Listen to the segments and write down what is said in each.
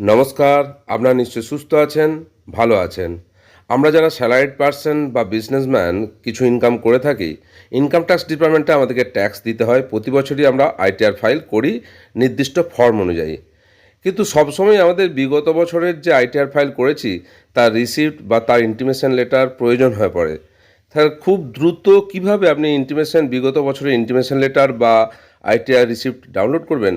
নমস্কার, আপনারা নিশ্চয়ই সুস্থ আছেন, ভালো আছেন। আমরা যারা স্যালারিড পার্সন বা বিজনেসম্যান, কিছু ইনকাম করে থাকি ইনকাম ট্যাক্স ডিপার্টমেন্টে আমাদেরকে ট্যাক্স দিতে হয়। প্রতি বছরই আমরা আইটিআর ফাইল করি নির্দিষ্ট ফর্ম অনুযায়ী। কিন্তু সবসময় আমাদের বিগত বছরের যে আইটিআর ফাইল করেছি, তার রিসিপ্ট বা তার ইন্টিমেশন লেটার প্রয়োজন হয়ে পড়ে। তাহলে খুব দ্রুত কীভাবে আপনি ইন্টিমেশন বিগত বছরের ইন্টিমেশন লেটার বা আইটিআর রিসিপ্ট ডাউনলোড করবেন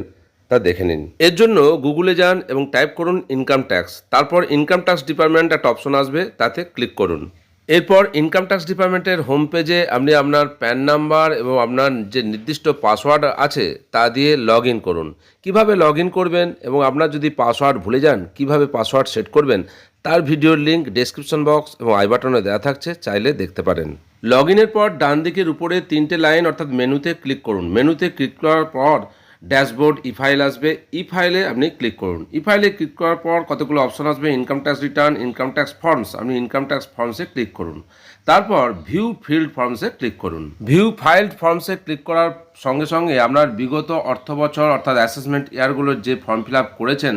তা দেখে নিন। এর জন্য গুগলে যান এবং টাইপ করুন ইনকাম ট্যাক্স তারপর ইনকাম ট্যাক্স ডিপার্টমেন্ট একটা অপশন আসবে, তাতে ক্লিক করুন। এরপর ইনকাম ট্যাক্স ডিপার্টমেন্টের হোম পেজে আপনি আপনার প্যান নাম্বার এবং আপনার যে নির্দিষ্ট পাসওয়ার্ড আছে, তা দিয়ে লগ ইন করুন। কীভাবে লগ ইন করবেন এবং আপনার যদি পাসওয়ার্ড ভুলে যান, কীভাবে পাসওয়ার্ড সেট করবেন, তার ভিডিওর লিঙ্ক ডেসক্রিপশন বক্স এবং আই বাটনে দেওয়া থাকছে, চাইলে দেখতে পারেন। লগ ইনের পর ডান দিকের উপরে তিনটে লাইন অর্থাৎ মেনুতে ক্লিক করুন। মেনুতে ক্লিক করার পর ড্যাশবোর্ড, ই ফাইল আসবে। ই ফাইলে আপনি ক্লিক করুন। ই ফাইলে ক্লিক করার পর কতগুলো অপশন আসবে? Income tax return, income tax forms. আপনি ইনকাম ট্যাক্স ফর্মসে ক্লিক করুন। তারপর ভিউ ফিল্ড ফর্মসে ক্লিক করুন। ভিউ ফাইল্ড ফর্মসে ক্লিক করার সঙ্গে সঙ্গে আপনার বিগত অর্থ বছর অর্থাৎ অ্যাসেসমেন্ট ইয়ারগুলোর যে ফর্ম ফিল আপ করেছেন,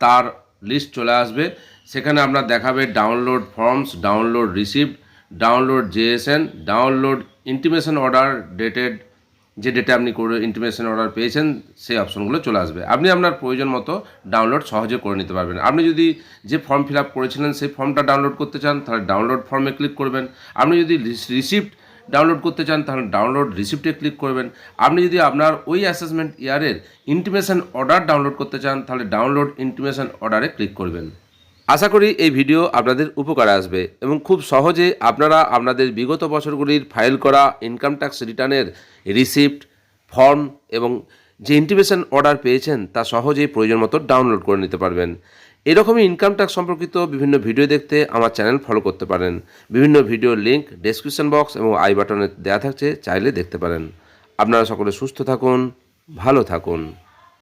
তার লিস্ট চলে আসবে। সেখানে আপনার দেখাবে download forms, download receipt, download JSON, download intimation order dated যে ডেটে আপনি ইন্টিমেশন অর্ডার পেয়েছেন, সেই অপশনগুলো চলে আসবে। আপনি আপনার প্রয়োজন মতো ডাউনলোড সহজে করে নিতে পারবেন। আপনি যদি যে ফর্ম ফিল আপ করেছিলেন, সেই ফর্মটা ডাউনলোড করতে চান, তাহলে ডাউনলোড ফর্মে ক্লিক করবেন। আপনি যদি রিসিপ্ট ডাউনলোড করতে চান, তাহলে ডাউনলোড রিসিপ্টে ক্লিক করবেন। আপনি যদি আপনার ওই অ্যাসেসমেন্ট ইয়ারের ইন্টিমেশন অর্ডার ডাউনলোড করতে চান, তাহলে ডাউনলোড ইন্টিমেশন অর্ডারে ক্লিক করবেন। আশা করি এই ভিডিও আপনাদের উপকারে আসবে এবং খুব সহজে আপনারা আপনাদের বিগত বছরগুলির ফাইল করা ইনকাম ট্যাক্স রিটার্নের রিসিপ্ট ফর্ম এবং যে ইন্টিমেশন অর্ডার পেয়েছেন তা সহজেই প্রয়োজন মতো ডাউনলোড করে নিতে পারবেন। এরকমই ইনকাম ট্যাক্স সম্পর্কিত বিভিন্ন ভিডিও দেখতে আমার চ্যানেল ফলো করতে পারেন। বিভিন্ন ভিডিওর লিঙ্ক ডেসক্রিপশন বক্স এবং আই বাটনে দেওয়া থাকছে, চাইলে দেখতে পারেন। আপনারা সকলে সুস্থ থাকুন, ভালো থাকুন।